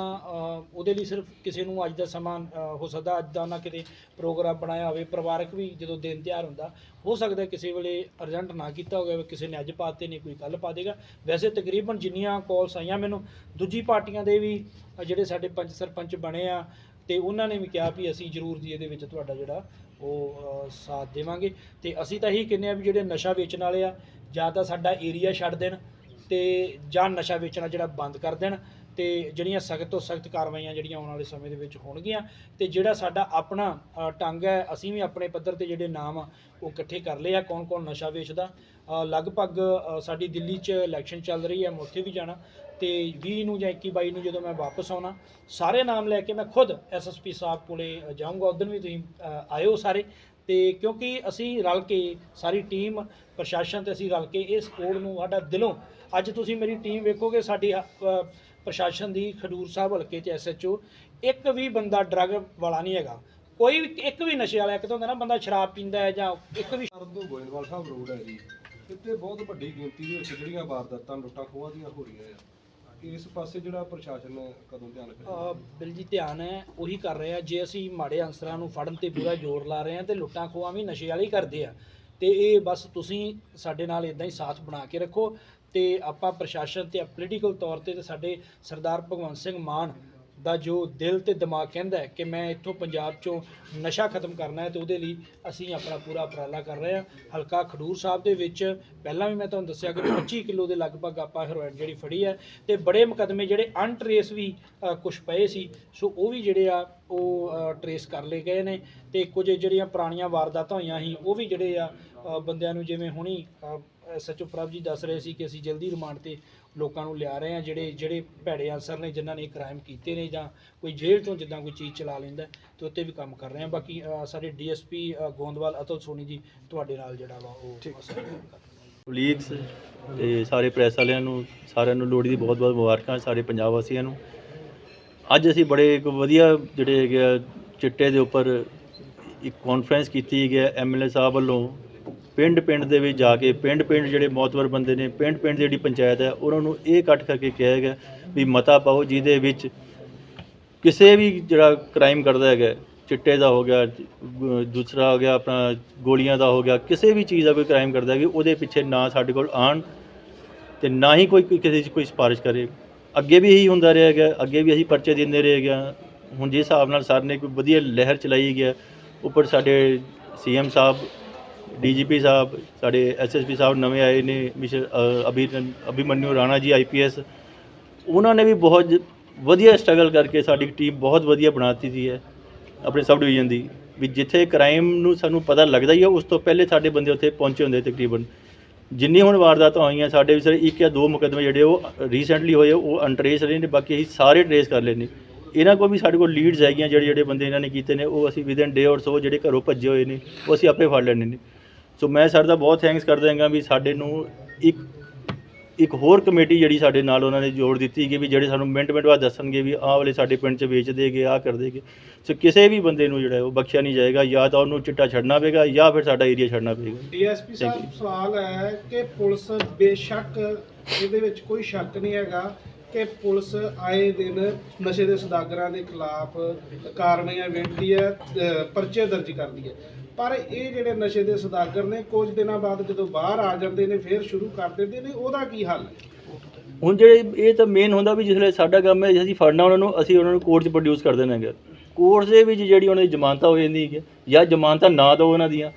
ਉਹਦੇ ਲਈ ਸਿਰਫ ਕਿਸੇ ਨੂੰ ਅੱਜ ਦਾ ਸਮਾਂ ਹੋ ਸਕਦਾ ਅੱਜ ਦਾ ਨਾ ਕਿਤੇ ਪ੍ਰੋਗਰਾਮ ਬਣਾਇਆ ਹੋਵੇ, ਪਰਿਵਾਰਕ ਵੀ ਜਦੋਂ ਦਿਨ ਤਿਉਹਾਰ ਹੁੰਦਾ, ਹੋ ਸਕਦਾ ਕਿਸੇ ਵੇਲੇ ਅਰਜੈਂਟ ਨਾ ਕੀਤਾ ਹੋਵੇ ਕਿਸੇ ਨੇ ਅੱਜ ਪਾਤੇ ਨੇ, ਕੋਈ ਕੱਲ ਪਾ ਦੇਗਾ। ਵੈਸੇ ਤਕਰੀਬਨ ਜਿੰਨੀਆਂ ਕਾਲਸ ਆਈਆਂ ਮੈਨੂੰ, ਦੂਜੀ ਪਾਰਟੀਆਂ ਦੇ ਵੀ ਜਿਹੜੇ ਸਾਡੇ ਪੰਚ ਸਰਪੰਚ ਬਣੇ ਆ, ਤੇ ਉਹਨਾਂ ਨੇ ਵੀ ਕਿਹਾ ਵੀ ਅਸੀਂ ਜ਼ਰੂਰ ਜੀ ਇਹਦੇ ਵਿੱਚ ਤੁਹਾਡਾ ਜਿਹੜਾ ਉਹ ਸਾਥ ਦੇਵਾਂਗੇ। ਤੇ ਅਸੀਂ ਤਾਂ ਇਹੀ ਕਹਿੰਦੇ ਆ ਵੀ ਜਿਹੜੇ ਨਸ਼ਾ ਵੇਚਣ ਵਾਲੇ ਆ, ਜਾਂ ਤਾਂ ਸਾਡਾ ਏਰੀਆ ਛੱਡ ਦੇਣ, ਤੇ ਜਾਂ ਨਸ਼ਾ ਵੇਚਣਾ ਜਿਹੜਾ ਬੰਦ ਕਰ ਦੇਣ। ਤੇ ਜਿਹੜੀਆਂ ਸਖਤ ਤੋਂ ਸਖਤ ਕਾਰਵਾਈਆਂ ਜਿਹੜੀਆਂ ਆਉਣ ਵਾਲੇ ਸਮੇਂ ਦੇ ਵਿੱਚ ਹੋਣਗੀਆਂ ਤੇ ਜਿਹੜਾ ਸਾਡਾ ਆਪਣਾ ਅ, ਢੰਗ ਹੈ ਅਸੀਂ ਵੀ ਆਪਣੇ ਪੱਧਰ ਤੇ ਜਿਹੜੇ ਨਾਮ ਉਹ ਇਕੱਠੇ ਕਰ ਲਏ ਆ ਕੌਣ ਕੌਣ ਨਸ਼ਾ ਵੇਚਦਾ। ਲਗਭਗ ਸਾਡੀ ਦਿੱਲੀ 'ਚ ਇਲੈਕਸ਼ਨ ਚੱਲ ਰਹੀ ਹੈ ਮੈਂ ਉੱਥੇ ਵੀ ਜਾਣਾ। ਤੇ 20 ਨੂੰ ਜਾਂ 21 22 ਨੂੰ ਜਦੋਂ ਮੈਂ ਵਾਪਸ ਆਉਣਾ ਸਾਰੇ ਨਾਮ ਲੈ ਕੇ ਮੈਂ ਖੁਦ ਐਸਐਸਪੀ ਸਾਹਿਬ ਕੋਲੇ ਜਾਊਂਗਾ ਉਦੋਂ ਵੀ ਤੁਸੀਂ ਅ, ਆਇਓ ਸਾਰੇ। ਤੇ ਕਿਉਂਕਿ ਅਸੀਂ ਰਲ ਕੇ ਸਾਰੀ ਟੀਮ ਪ੍ਰਸ਼ਾਸਨ ਤੇ ਅਸੀਂ ਰਲ ਕੇ ਇਸ ਕੋਡ ਨੂੰ ਸਾਡਾ ਦਿਲੋਂ ਅੱਜ ਤੁਸੀਂ ਮੇਰੀ ਟੀਮ ਵੇਖੋਗੇ ਸਾਡੀ ਪ੍ਰਸ਼ਾਸਨ ਦੀ ਖਡੂਰ ਸਾਹਿਬ ਹਲਕੇ 'ਚ ਐਸਐਚਓ ਇੱਕ ਵੀ ਬੰਦਾ ਡਰੱਗ ਵਾਲਾ ਨਹੀਂ ਹੈਗਾ। ਕੋਈ ਵੀ ਇੱਕ ਵੀ ਨਸ਼ੇ ਵਾਲਾ ਇੱਕ ਤਾਂ ਹੁੰਦਾ ਨਾ ਬੰਦਾ ਸ਼ਰਾਬ ਪੀਂਦਾ ਹੈ ਜਾਂ ਇੱਕ ਵੀ ਸਰਦੂ ਗੋਇੰਦਵਾਲ ਸਾਹਿਬ ਰੋਡ ਹੈ ਜੀ। ਇੱਥੇ ਬਹੁਤ ਵੱਡੀ ਗਿਣਤੀ ਦੇ ਵਿੱਚ ਜਿਹੜੀਆਂ ਵਾਰਦਾਤਾਂ ਲੁੱਟਾਂ ਖੋਹਾਂ ਦੀਆਂ ਹੋ ਰਹੀਆਂ ਆ। ਇਸ ਪਾਸੇ ਜਿਹੜਾ ਪ੍ਰਸ਼ਾਸਨ ਨੇ ਕਦੋਂ ਧਿਆਨ ਰੱਖਿਆ? ਅ, ਬਿਲ ਜੀ ਧਿਆਨ ਹੈ ਉਹੀ ਕਰ ਰਹੇ ਜੇ ਅਸੀਂ ਮਾੜੇ ਅਨਸਰਾਂ ਨੂੰ ਫੜਨ ਤੇ ਪੂਰਾ ਜ਼ੋਰ ਲਾ ਰਹੇ ਆ ਤੇ ਲੁੱਟਾਂ ਖੋਹਾਂ ਵੀ ਨਸ਼ੇ ਵਾਲੇ ਹੀ ਕਰਦੇ ਆ। ਤੇ ਇਹ ਬਸ ਤੁਸੀਂ ਸਾਡੇ ਨਾਲ ਇਦਾਂ ਹੀ ਸਾਥ ਬਣਾ ਕੇ ਰੱਖੋ। ਤੇ ਆਪਾਂ ਪ੍ਰਸ਼ਾਸਨ ਤੇ ਪੋਲੀਟੀਕਲ ਤੌਰ ਤੇ ਤੇ ਸਾਡੇ ਸਰਦਾਰ ਭਗਵੰਤ ਸਿੰਘ ਮਾਨ ਦਾ ਜੋ ਦਿਲ ਤੇ ਦਿਮਾਗ ਕਹਿੰਦਾ ਹੈ ਕਿ ਮੈਂ ਇੱਥੋਂ ਪੰਜਾਬ ਚੋਂ ਨਸ਼ਾ ਖਤਮ ਕਰਨਾ ਹੈ ਤੇ ਉਹਦੇ ਲਈ ਅਸੀਂ ਆਪਣਾ ਪੂਰਾ ਉਪਰਾਲਾ ਕਰ ਰਹੇ ਹਾਂ। ਹਲਕਾ ਖਡੂਰ ਸਾਹਿਬ ਦੇ ਵਿੱਚ ਪਹਿਲਾਂ ਵੀ ਮੈਂ ਤੁਹਾਨੂੰ ਦੱਸਿਆ ਕਿ 25 ਕਿਲੋ ਦੇ ਲਗਭਗ ਆਪਾਂ ਹੈਰੋਇਨ ਜਿਹੜੀ ਫੜੀ ਹੈ ਤੇ ਬੜੇ ਮੁਕਦਮੇ ਜਿਹੜੇ ਅਨਟਰੇਸ ਵੀ ਕੁਝ ਪਏ ਸੀ। ਸੋ ਉਹ ਵੀ ਜਿਹੜੇ ਆ, ਉਹ ਟਰੇਸ ਕਰ ਲਏ ਗਏ ਨੇ ਤੇ ਕੁਝ ਜਿਹੜੀਆਂ ਪੁਰਾਣੀਆਂ ਵਾਰਦਾਤਾਂ ਹੋਈਆਂ ਸੀ, ਉਹ ਵੀ ਜਿਹੜੇ ਆ ਬੰਦਿਆਂ ਨੂੰ ਜਿਵੇਂ ਹੁਣੀ ਸੱਚੋ ਪ੍ਰਭ ਜੀ ਦੱਸ ਰਹੇ ਸੀ ਕਿ ਅਸੀਂ ਜਲਦੀ ਰਿਮਾਂਡ ਤੇ ਲੋਕਾਂ ਨੂੰ ਲਿਆ ਰਹੇ ਹਾਂ ਜਿਹੜੇ ਜਿਹੜੇ ਭੈੜੇ ਅਨਸਰ ਨੇ ਜਿਨ੍ਹਾਂ ਨੇ ਕ੍ਰਾਈਮ ਕੀਤੇ ਨੇ ਜਾਂ ਕੋਈ ਜੇਲ੍ਹ ਤੋਂ ਜਿੱਦਾਂ ਕੋਈ ਚੀਜ਼ ਚਲਾ ਲੈਂਦਾ ਤੇ ਉੱਤੇ ਵੀ ਕੰਮ ਕਰ ਰਹੇ ਹਾਂ। ਬਾਕੀ ਅ, ਸਾਡੇ ਡੀਐਸਪੀ ਗੋਂਦਵਾਲ ਅਤੁਲ ਸੋਨੀ ਜੀ ਤੁਹਾਡੇ ਨਾਲ ਜਿਹੜਾ ਵਾ ਉਹ ਕਰ ਹਾਂ। ਕੋਲੀਗਸ ਤੇ ਸਾਰੇ ਪ੍ਰੈਸ ਵਾਲਿਆਂ ਨੂੰ ਸਾਰਿਆਂ ਨੂੰ ਲੋਹੜੀ ਦੀ ਬਹੁਤ-ਬਹੁਤ ਮੁਬਾਰਕਾਂ ਸਾਰੇ ਪੰਜਾਬ ਵਾਸੀਆਂ ਨੂੰ। ਅੱਜ ਅਸੀਂ ਬੜੇ ਇੱਕ ਵਧੀਆ ਜਿਹੜੇ ਹੈਗੇ ਆ ਚਿੱਟੇ ਦੇ ਉੱਪਰ ਇੱਕ ਕਾਨਫਰੰਸ ਕੀਤੀ ਗਈ ਹੈ ਐਮਐਲਏ ਸਾਹਿਬ ਵੱਲੋਂ। ਪਿੰਡ ਪਿੰਡ ਦੇ ਵਿੱਚ ਜਾ ਕੇ ਪਿੰਡ ਪਿੰਡ ਜਿਹੜੇ ਮੌਤਵਰ ਬੰਦੇ ਨੇ ਪਿੰਡ ਪਿੰਡ ਦੀ ਜਿਹੜੀ ਪੰਚਾਇਤ ਹੈ, ਉਹਨਾਂ ਨੂੰ ਇਹ ਇਕੱਠ ਕਰਕੇ ਕਿਹਾ ਗਿਆ ਵੀ ਮਤਾ ਪਾਓ, ਜਿਹਦੇ ਵਿੱਚ ਕਿਸੇ ਵੀ ਜਿਹੜਾ ਕ੍ਰਾਈਮ ਕਰਦਾ ਹੈਗਾ, ਚਿੱਟੇ ਦਾ ਹੋ ਗਿਆ, ਦੂਸਰਾ ਹੋ ਗਿਆ, ਆਪਣਾ ਗੋਲੀਆਂ ਦਾ ਹੋ ਗਿਆ, ਕਿਸੇ ਵੀ ਚੀਜ਼ ਦਾ ਕੋਈ ਕ੍ਰਾਈਮ ਕਰਦਾ ਹੈ ਕਿ ਉਹਦੇ ਪਿੱਛੇ ਨਾ ਸਾਡੇ ਕੋਲ ਆਣ ਤੇ ਨਾ ਹੀ ਕੋਈ ਕਿਸੇ 'ਚ ਕੋਈ ਸਿਫਾਰਿਸ਼ ਕਰੇ। ਅੱਗੇ ਵੀ ਇਹੀ ਹੁੰਦਾ ਰਿਹਾ ਹੈਗਾ, ਅੱਗੇ ਵੀ ਅਸੀਂ ਪਰਚੇ ਦਿੰਦੇ ਰਹੇ ਗਿਆ ਹੁਣ ਜਿਸ ਹਿਸਾਬ ਨਾਲ ਸਰ ਨੇ ਕੋਈ ਵਧੀਆ ਲਹਿਰ ਚਲਾਈ ਗਿਆ ਉੱਪਰ ਸਾਡੇ ਸੀਐਮ ਸਾਹਿਬ ਡੀਜੀਪੀ ਸਾਹਿਬ ਸਾਡੇ ਐਸਐਸਪੀ ਸਾਹਿਬ ਨਵੇਂ ਆਏ ਨੇ ਮਿਸਟਰ ਅ, ਅਭੀ ਅਭਿਮਨਿਊ ਰਾਣਾ ਜੀ ਆਈਪੀਐਸ ਉਹਨਾਂ ਨੇ ਵੀ ਬਹੁਤ ਵਧੀਆ ਸਟਰਗਲ ਕਰਕੇ ਸਾਡੀ ਟੀਮ ਬਹੁਤ ਵਧੀਆ ਬਣਾਤੀ ਦੀ ਹੈ ਆਪਣੇ ਸਬ ਡਿਵੀਜ਼ਨ ਦੀ। ਵੀ ਜਿੱਥੇ ਕ੍ਰਾਈਮ ਨੂੰ ਸਾਨੂੰ ਪਤਾ ਲੱਗਦਾ ਹੀ ਹੈ ਉਸ ਤੋਂ ਪਹਿਲੇ ਸਾਡੇ ਬੰਦੇ ਉੱਥੇ ਪਹੁੰਚੇ ਹੁੰਦੇ ਤਕਰੀਬਨ। ਜਿੰਨੀ ਹੁਣ ਵਾਰਦਾਤਾਂ ਹੋਈਆਂ ਸਾਡੇ ਵੀ ਸਾਰੇ ਇੱਕ ਜਾਂ ਦੋ ਮੁਕੱਦਮੇ ਜਿਹੜੇ ਉਹ ਰੀਸੈਂਟਲੀ ਹੋਏ ਉਹ ਅਨਟਰੇਸ ਰਹੇ ਨੇ ਬਾਕੀ ਅਸੀਂ ਸਾਰੇ ਟਰੇਸ ਕਰ ਲਏ ਇਹਨਾਂ ਕੋਲ ਵੀ ਸਾਡੇ ਕੋਲ ਲੀਡਸ ਹੈਗੀਆਂ ਜਿਹੜੇ ਜਿਹੜੇ ਬੰਦੇ ਇਹਨਾਂ ਨੇ ਕੀਤੇ ਨੇ ਉਹ ਅਸੀਂ ਵਿਦਨ ਡੇ ਔਰ ਸੋ ਜਿਹੜੇ ਘਰੋਂ ਭੱਜੇ ਹੋਏ ਨੇ ਉਹ ਅਸੀਂ ਆਪੇ ਫੜ ਲੈਣੇ ਨੇ। ਸੋ ਮੈਂ ਸਰ ਦਾ ਬਹੁਤ ਥੈਂਕਸ ਕਰਦਾ ਹਾਂਗਾ ਵੀ ਸਾਡੇ ਨੂੰ ਇੱਕ ਇੱਕ ਹੋਰ ਕਮੇਟੀ ਜਿਹੜੀ ਸਾਡੇ ਨਾਲ ਉਹਨਾਂ ਨੇ ਜੋੜ ਦਿੱਤੀ ਕਿ ਵੀ ਜਿਹੜੇ ਸਾਨੂੰ ਮਿੰਟ ਮਿੰਟ ਬਾਅਦ ਦੱਸਣਗੇ ਵੀ ਆਹ ਵਾਲੇ ਸਾਡੇ ਪਿੰਡ 'ਚ ਵੇਚ ਦੇਗੇ ਆਹ ਕਰ ਦੇਗੇ ਸੋ ਕਿਸੇ ਵੀ ਬੰਦੇ ਨੂੰ ਜਿਹੜਾ ਉਹ ਬਖਸ਼ਿਆ ਨਹੀਂ ਜਾਏਗਾ ਜਾਂ ਤਾਂ ਉਹਨੂੰ ਚਿੱਟਾ ਛੱਡਣਾ ਪਏਗਾ ਜਾਂ ਫਿਰ ਸਾਡਾ ਏਰੀਆ ਛੱਡਣਾ ਪਏਗਾ। ਡੀਐਸਪੀ ਸਾਹਿਬ ਸਵਾਲ ਹੈ ਕਿ ਪੁਲਿਸ ਬੇਸ਼ੱਕ ਇਹਦੇ ਵਿੱਚ ਕੋਈ ਸ਼ੱਕ ਨਹੀਂ ਹੈਗਾ ਕਿ ਪੁਲਿਸ ਆਏ ਦਿਨ ਨਸ਼ੇ ਦੇ ਸਦਾਗਰਾਂ ਦੇ ਖਿਲਾਫ ਕਾਰਵਾਈਆਂ ਵੇਖਦੀ ਹੈ ਪਰਚੇ ਦਰਜ ਕਰਦੀ ਹੈ। ਪਰ ਇਹ ਜਿਹੜੇ ਨਸ਼ੇ ਦੇ ਸਦਾਗਰ ਨੇ ਕੁਝ ਦਿਨਾਂ ਬਾਅਦ ਜਦੋਂ ਬਾਹਰ ਆ ਜਾਂਦੇ ਨੇ ਫਿਰ ਸ਼ੁਰੂ ਕਰ ਦਿੰਦੇ ਨੇ ਉਹਦਾ ਕੀ ਹੱਲ ਹੈ? ਹੁਣ ਜਿਹੜੇ ਇਹ ਤਾਂ ਮੇਨ ਹੁੰਦਾ ਵੀ ਜਿਸਲੇ ਸਾਡਾ ਕੰਮ ਹੈ ਅਸੀਂ ਫੜਨਾ ਉਹਨਾਂ ਨੂੰ ਅਸੀਂ ਉਹਨਾਂ ਨੂੰ ਕੋਰਟ 'ਚ ਪ੍ਰੋਡਿਊਸ ਕਰ ਦੇਣਾ ਹੈਗਾ। ਕੋਰਟ ਦੇ ਵਿੱਚ ਜਿਹੜੀ ਉਹਨਾਂ ਦੀ ਜ਼ਮਾਨਤਾਂ ਹੋ ਜਾਂਦੀ ਹੈ ਜਾਂ ਜ਼ਮਾਨਤਾਂ ਨਾ ਦਿਓ ਉਹਨਾਂ ਦੀਆਂ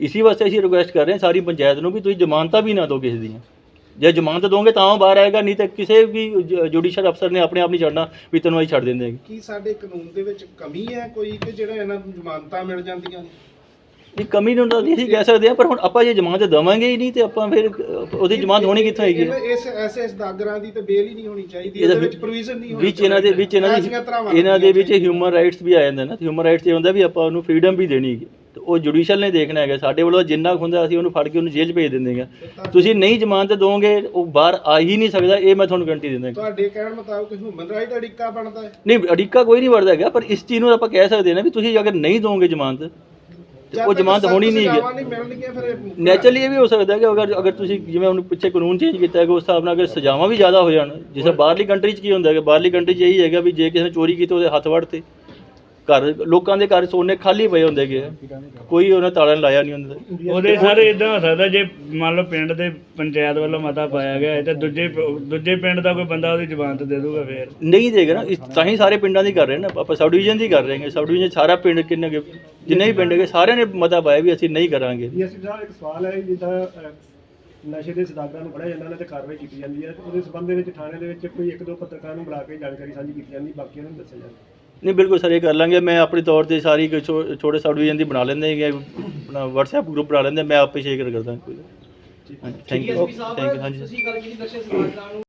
ਇਸੇ ਵਾਸਤੇ ਅਸੀਂ ਰਿਕੁਐਸਟ ਕਰ ਰਹੇ ਹਾਂ ਸਾਰੀ ਪੰਚਾਇਤ ਨੂੰ ਵੀ ਤੁਸੀਂ ਜ਼ਮਾਨਤਾਂ ਵੀ ਨਾ ਦਿਓ ਕਿਸੇ ਦੀਆਂ। ਜੇ ਜ਼ਮਾਨਤ ਦੋਗੇ ਤਾਂ ਉਹ ਬਾਹਰ ਆਏਗਾ ਨਹੀਂ ਤਾਂ ਕਿਸੇ ਵੀ ਜੁਡੀਸ਼ੀਅਲ ਅਫਸਰ ਨੇ ਆਪਣੇ ਆਪ ਨਹੀਂ ਛੱਡਣਾ ਵੀ ਤੈਨੂੰ ਅਸੀਂ ਛੱਡ ਦਿੰਦੇ ਹਾਂ ਕੀ ਸਾਡੇ ਕਾਨੂੰਨ ਦੇ ਵਿੱਚ ਕਮੀ ਹੈ ਕੋਈ ਕਿ ਜਿਹੜਾ ਇਹਨਾਂ ਨੂੰ ਜ਼ਮਾਨਤਾਂ ਮਿਲ ਜਾਂਦੀਆਂ ਨੇ? ਇਹ ਕਮੀ ਨੂੰ ਤਾਂ ਅਸੀਂ ਕਹਿ ਸਕਦੇ ਹਾਂ ਪਰ ਹੁਣ ਆਪਾਂ ਜੇ ਜ਼ਮਾਨਤ ਦੇਵਾਂਗੇ ਹੀ ਨਹੀਂ ਤੇ ਆਪਾਂ ਫਿਰ ਉਹਦੀ ਜ਼ਮਾਨਤ ਹੋਣੀ ਕਿੱਥੋਂ ਹੈਗੀ ਹੈ? ਇਸ ਐਸੇ ਸਦਾਗਰਾਂ ਦੀ ਤਾਂ ਬੇਲ ਹੀ ਨਹੀਂ ਹੋਣੀ ਚਾਹੀਦੀ ਇਹਦਾ ਵਿੱਚ ਪ੍ਰੋਵੀਜ਼ਨ ਨਹੀਂ ਹੋਣੀ ਵਿੱਚ ਇਹਨਾਂ ਦੇ ਵਿੱਚ ਇਹਨਾਂ ਐਸੀਆਂ ਧਾਰਾਵਾਂ ਦੀ ਇਹਨਾਂ ਦੇ ਵਿੱਚ ਹਿਊਮਨ ਰਾਈਟਸ ਵੀ ਆ ਜਾਂਦੇ ਨੇ ਹਿਊਮਨ ਰਾਈਟਸ ਇਹ ਹੁੰਦਾ ਵੀ ਆਪਾਂ ਉਹਨੂੰ ਫਰੀडम ਵੀ ਦੇਣੀ ਹੈ ਤੇ ਉਹ ਜੁਡੀਸ਼ੀਅਲ ਨੇ ਦੇਖਣਾ ਹੈਗਾ ਸਾਡੇ ਵੱਲੋਂ ਜਿੰਨਾ ਕੁ ਹੁੰਦਾ ਅਸੀਂ ਉਹਨੂੰ ਫੜ ਕੇ ਉਹਨੂੰ ਜੇਲ੍ਹ 'ਚ ਭੇਜ ਦਿੰਦੇ ਹਾਂ ਤੁਸੀਂ ਨਹੀਂ ਜ਼ਮਾਨਤ ਦੋਗੇ ਉਹ ਬਾਹਰ ਆ ਹੀ ਨਹੀਂ ਸਕਦਾ ਇਹ ਮੈਂ ਤੁਹਾਨੂੰ ਗਰੰਟੀ ਦਿੰਦਾ ਤੁਹਾਡੇ ਕਹਿਣ ਮੁਤਾਬਕ ਹਿਊਮਨ ਰਾਈਟ ਅੜਿੱਕਾ ਬਣਦਾ ਹੈ? ਨਹੀਂ ਅੜਿੱਕਾ ਕੋਈ ਨਹੀਂ ਵੜਦਾ ਹੈਗਾ ਪਰ ਇਸ ਚੀਜ਼ ਨੂੰ ਆਪਾਂ ਕਹਿ ਸਕਦੇ ਹਾਂ ਨਾ ਵੀ ਤੁਸੀਂ ਅਗਰ ਨਹੀਂ ਦੋਗੇ ਜ਼ਮਾਨਤ ਤੇ ਉਹ ਜ਼ਮਾਨਤ ਹੋਣੀ ਨਹੀਂ ਹੈਗੀ। ਨੈਚੁਰਲੀ ਇਹ ਵੀ ਹੋ ਸਕਦਾ ਹੈ ਕਿ ਅਗਰ ਅਗਰ ਤੁਸੀਂ ਜਿਵੇਂ ਹੁਣ ਪਿੱਛੇ ਕਾਨੂੰਨ ਚੇਂਜ ਕੀਤਾ ਹੈ ਕਿ ਉਸ ਹਿਸਾਬ ਨਾਲ ਅਗਰ ਸਜ਼ਾਵਾਂ ਵੀ ਜ਼ਿਆਦਾ ਹੋ ਜਾਣ ਜਿਵੇਂ ਬਾਹਰਲੀ ਕੰਟਰੀ 'ਚ ਕੀ ਹੁੰਦਾ ਹੈ ਕਿ ਬਾਹਰਲੀ ਕੰਟਰੀ 'ਚ ਇਹੀ ਹੈਗਾ ਵੀ ਜੇ ਕਿਸੇ ਨੇ ਚੋਰੀ ਕੀਤੀ ਉਹਦੇ ਹੱਥ ਵੜਤੇ। ਘਰ ਲੋਕਾਂ ਦੇ ਘਰ ਸੋਨੇ ਖਾਲੀ ਪਏ ਹੁੰਦੇ ਆ। ਕੋਈ ਉਹਨਾਂ ਤਾਲਾ ਲਾਇਆ ਨਹੀਂ ਹੁੰਦਾ ਉਹਦੇ ਸਾਰੇ ਇਦਾਂ ਹੋ ਸਕਦਾ ਜੇ ਮੰਨ ਲਓ ਪਿੰਡ ਦੇ ਪੰਚਾਇਤ ਵੱਲੋਂ ਮਤਾ ਪਾਇਆ ਗਿਆ ਹੈ ਤੇ ਦੂਜੇ ਦੂਜੇ ਪਿੰਡ ਦਾ ਕੋਈ ਬੰਦਾ ਉਹਦੀ ਜ਼ਮਾਨਤ ਦੇ ਦੂਗਾ ਫੇਰ। ਨਹੀਂ ਦੇਗਾ ਨਾ ਇਸ ਤਾਂ ਹੀ ਸਾਰੇ ਪਿੰਡਾਂ ਦੀ ਕਰ ਰਹੇ ਨੇ। ਆਪਾਂ ਸਬ ਡਿਵੀਜ਼ਨ ਦੀ ਕਰ ਰਹੇ ਹਾਂ ਸਬ ਡਿਵੀਜ਼ਨ ਸਾਰਾ ਪਿੰਡ ਕਿੰਨੇ ਕੁ- ਜਿੰਨੇ ਵੀ ਪਿੰਡ ਹੈਗੇ ਸਾਰਿਆਂ ਨੇ ਮਤਾ ਪਾਇਆ ਵੀ ਅਸੀਂ ਨਹੀਂ ਕਰਾਂਗੇ। ਡੀਐਸਪੀ ਸਾਹਿਬ ਇੱਕ ਸਵਾਲ ਹੈ ਜਿੱਦਾਂ ਅਹ, ਨਸ਼ੇ ਦੇ ਸਦਾਗਰਾਂ ਨੂੰ ਫੜਿਆ ਜਾਂਦਾ ਉਹਨਾਂ ਤੇ ਕਾਰਵਾਈ ਕੀਤੀ ਜਾਂਦੀ ਹੈ ਉਹਦੇ ਸੰਬੰਧ ਦੇ ਵਿੱਚ ਥਾਣੇ ਦੇ ਵਿੱਚ ਕੋਈ ਇੱਕ ਦੋ ਪੱਤਰਕਾਰਾਂ ਨੂੰ ਬੁਲਾ ਕੇ ਜਾਣਕਾਰੀ ਸਾਂਝੀ ਕੀਤੀ ਜਾਂਦੀ ਬਾਕੀਆਂ ਨੂੰ ਦੱਸਿਆ ਜਾਂਦਾ। ਨਹੀਂ ਬਿਲਕੁਲ ਸਰ ਇਹ ਕਰ ਲਾਂਗੇ। ਮੈਂ ਆਪਣੇ ਤੌਰ ਤੇ ਸਾਰੀ ਕੋਈ ਛੋ- ਛੋਟੇ ਸਬ ਡਿਵੀਜ਼ਨ ਦੀ ਬਣਾ ਲੈਂਦੇ ਹੈਗੇ ਆਪਣਾ WhatsApp ਗਰੁੱਪ ਬਣਾ ਲੈਂਦੇ। ਮੈਂ ਆਪੇ ਸ਼ੇਅਰ ਕਰਦਾ ਕੋਈ। ਥੈਂਕ ਯੂ ਥੈਂਕ ਯੂ ਹਾਂਜੀ। ਤੁਸੀਂ ਗੱਲ ਕੀਤੀ ਨਸ਼ੇ ਸਮਾਜ ਨੂੰ।